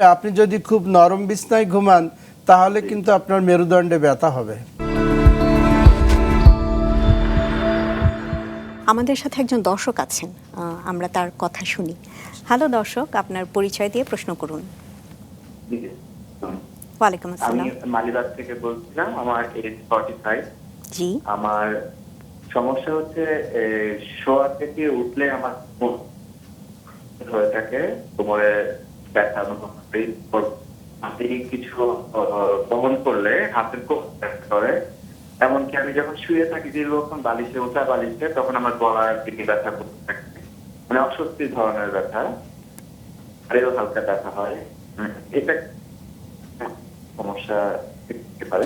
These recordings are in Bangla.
আপনি যদি খুব নরম বিছনায় ঘুমান তাহলে কিন্তু আপনার মেরুদণ্ডে ব্যথা হবে। আমাদের সাথে একজন দর্শক আছেন আহ, আমরা তার কথা শুনি। হ্যালো দর্শক আপনার পরিচয় দিয়ে প্রশ্ন করুন। জি। ওয়ালাইকুম আমি আসসালাম মালিবাগ থেকে বলছিলাম আমার এজ ফর্টি ফাইভ জি। আমার সমস্যা হচ্ছে শোয়া থেকে উঠলে আমার কোমর হয়ে থাকে। কোমরে ব্যথা হাতে কিছু বহন করলে হাতের করে। এমনকি আমি যখন শুয়ে থাকি দীর্ঘক্ষণ বালিশে উঠা বালিশে তখন আমার গলার দিকে ব্যথা করতে থাকে। মানে অস্বস্তি ধরনের ব্যথা। আরেও হালকা ব্যথা হয়। উম, এটা সমস্যা হতে পারে।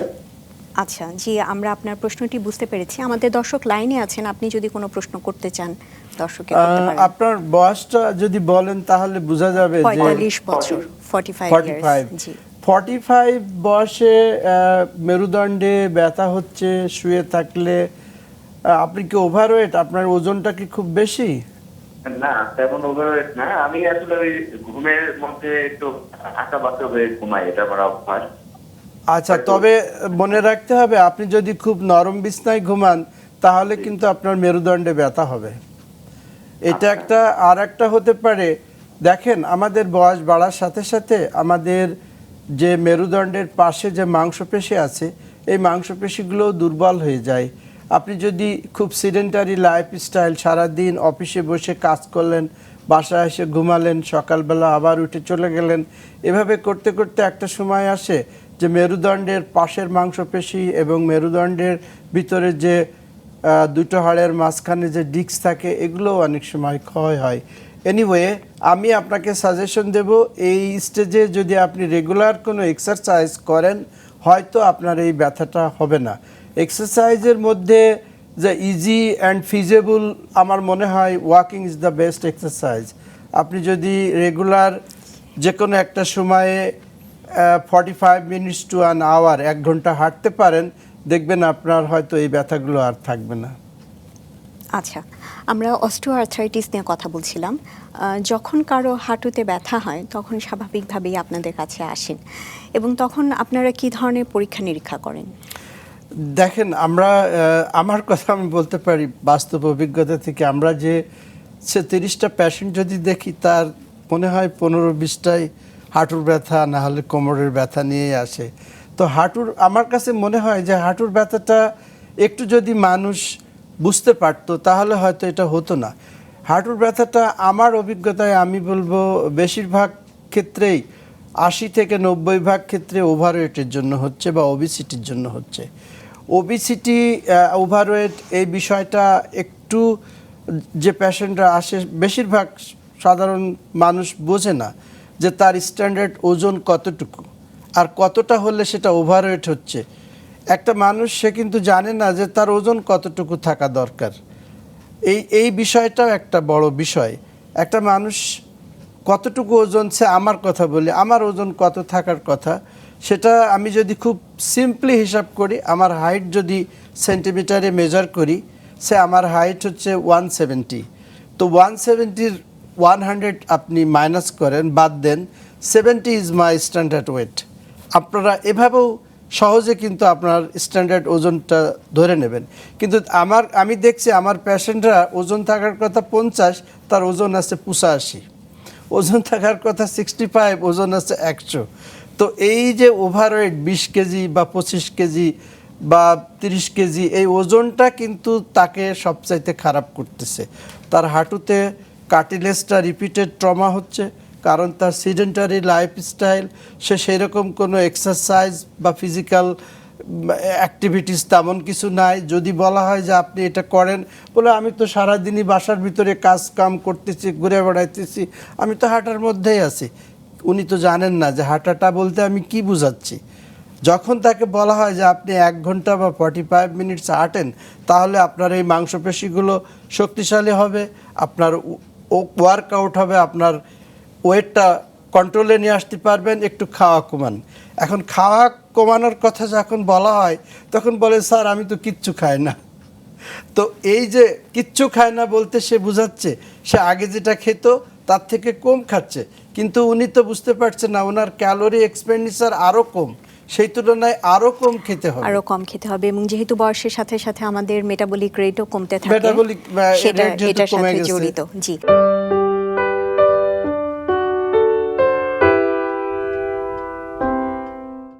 আচ্ছা জি আমরা আপনার প্রশ্নটি বুঝতে পেরেছি। আমাদের দর্শক লাইনে আছেন আপনি যদি কোনো প্রশ্ন করতে চান দর্শকে করতে আহ, পারেন। আপনার বয়সটা যদি বলেন তাহলে বোঝা যাবে যে পঁয়তাল্লিশ বছর ফর্টি ফাইভ জি। বয়সে আহ, মেরুদণ্ডে ব্যথা হচ্ছে শুয়ে থাকলে আপনি কি ওভারওয়েট আপনার ওজনটা কি খুব বেশি? না তেমন ওভারওয়েট না। আমি আসলে ওই ঘুমের মধ্যে একটু আঁকা বাঁকা হয়ে ঘুমাই এটা আমার অভ্যাস। আচ্ছা তবে মনে রাখতে হবে আপনি যদি খুব নরম বিছনায় ঘুমান তাহলে কিন্তু আপনার মেরুদণ্ডে ব্যথা হবে। এটা একটা আর একটা হতে পারে দেখেন আমাদের বয়স বাড়ার সাথে সাথে আমাদের যে মেরুদণ্ডের পাশে যে মাংসপেশি আছে এই মাংসপেশিগুলো দুর্বল হয়ে যায়। আপনি যদি খুব সিডেন্টারি লাইফস্টাইল সারাদিন অফিসে বসে কাজ করলেন বাসায় এসে ঘুমালেন সকালবেলা আবার উঠে চলে গেলেন এভাবে করতে করতে একটা সময় আসে যে মেরুদণ্ডের পাশের মাংসপেশি এবং মেরুদণ্ডের ভিতরে যে দুটো হাড়ের মাঝখানে যে ডিস্ক থাকে এগুলো অনেক সময় ক্ষয় হয়। এনিওয়ে আমি আপনাকে সাজেশন দেব, এই স্টেজে যদি আপনি রেগুলার কোনো এক্সারসাইজ করেন, হয়তো আপনার এই ব্যথাটা হবে না। এক্সারসাইজের মধ্যে যে ইজি অ্যান্ড ফিজেবল আমার মনে হয় walking is the best exercise আপনি যদি রেগুলার যে কোনো একটা সময়ে forty five minutes to an hour এক ঘণ্টা হাঁটতে পারেন দেখবেন আপনার হয়তো এই ব্যথাগুলো আর থাকবে না। আচ্ছা আমরা অস্টিও আর্থ্রাইটিস নিয়ে কথা বলছিলাম। যখন কারও হাঁটুতে ব্যথা হয় তখন স্বাভাবিকভাবেই আপনাদের কাছে আসেন। এবং তখন আপনারা কি ধরনের পরীক্ষা নিরীক্ষা করেন? দেখেন আমরা আমার কথা আমি বলতে পারি বাস্তব অভিজ্ঞতা থেকে। আমরা যে সে তিরিশটা প্যাশেন্ট যদি দেখি তার মনে হয় পনেরো বিশটাই হাঁটুর ব্যথা, না হলে কোমরের ব্যথা নিয়েই আসে। তো হাঁটুর, আমার কাছে মনে হয় যে হাঁটুর ব্যথাটা একটু যদি মানুষ বুঝতে পারতো, তাহলে হয়তো এটা হতো না। হাঁটুর ব্যথাটা আমার অভিজ্ঞতায় আমি বলব বেশিরভাগ ক্ষেত্রেই আশি থেকে নব্বই ভাগ ক্ষেত্রে ওভারওয়েটের জন্য হচ্ছে বা ওবিসিটির জন্য হচ্ছে। ওবিসিটি ওভারওয়েট এই বিষয়টা একটু যে পেশেন্টরা আসে, বেশিরভাগ সাধারণ মানুষ বোঝে না। যে তার স্ট্যান্ডার্ড ওজন কতটুকু? আর কতটা হলে সেটা ওভারওয়েট হচ্ছে? একটা মানুষ, সে কিন্তু জানে না যে তার ওজন কতটুকু থাকা দরকার। এই এই বিষয়টাও একটা বড় বিষয়। একটা মানুষ কতটুকু ওজন, সে আমার কথা বলি, আমার ওজন কত থাকার কথা, সেটা আমি যদি খুব সিম্পলি হিসাব করি, আমার হাইট যদি সেন্টিমিটারে মেজার করি, সে আমার হাইট হচ্ছে ওয়ান সেভেন্টি তো ওয়ান সেভেন্টির ওয়ান হান্ড্রেড আপনি মাইনাস করেন, বাদ দেন seventy is my standard weight আপনারা এভাবেও সহজে কিন্তু আপনার স্ট্যান্ডার্ড ওজনটা ধরে নেবেন। কিন্তু আমার, আমি দেখছি আমার পেশেন্টরা ওজন থাকার কথা পঞ্চাশ, তার ওজন আছে পঁচাশি। ওজন থাকার কথা সিক্সটি ফাইভ ওজন আছে একশো। তো এই যে ওভারওয়েট বিশ কেজি বা পঁচিশ কেজি বা তিরিশ কেজি, এই ওজনটা কিন্তু তাকে সবচাইতে খারাপ করতেছে। তার হাঁটুতে কার্টিলেজটা রিপিটেড ট্রমা হচ্ছে, কারণ তার সিডেন্টারি লাইফস্টাইল সে সেরকম কোনো এক্সারসাইজ বা ফিজিক্যাল অ্যাক্টিভিটিস তেমন কিছু নাই। যদি বলা হয় যে আপনি এটা করেন, বলে আমি তো সারাদিনই বাসার ভিতরে কাজ কাম করতেছি, ঘুরে বেড়াইতেছি, আমি তো হাঁটার মধ্যেই আছি। উনি তো জানেন না যে হাঁটাটা বলতে আমি কি বুঝাচ্ছি। যখন তাকে বলা হয় যে আপনি এক ঘণ্টা বা ফর্টি ফাইভ মিনিটস হাঁটেন, তাহলে আপনার এই মাংসপেশিগুলো শক্তিশালী হবে, আপনার ওয়ার্কআউট হবে, আপনার ওয়েটটা কন্ট্রোলে নিয়ে আসতে পারবেন, একটু খাওয়া কমান। এখন খাওয়া কমানোর কথা যখন বলা হয়, তখন বলে, স্যার, আমি তো কিচ্ছু খাই না। তো এই যে কিচ্ছু খায় না বলতে সে বুঝাচ্ছে, সে আগে যেটা খেত, তার থেকে কম খাচ্ছে। কিন্তু উনি তো বুঝতে পারছেন না, ওনার ক্যালোরি এক্সপেন্ডিচার আরও কম। সেই তুলনায় আরও কম খেতে হবে আরও কম খেতে হবে এবং যেহেতু বয়সের সাথে সাথে আমাদের মেটাবলিক রেটও কমতে থাকে মেটাবলিক রেট সেটা এটার কমে সাথে গেছে। জড়িত জি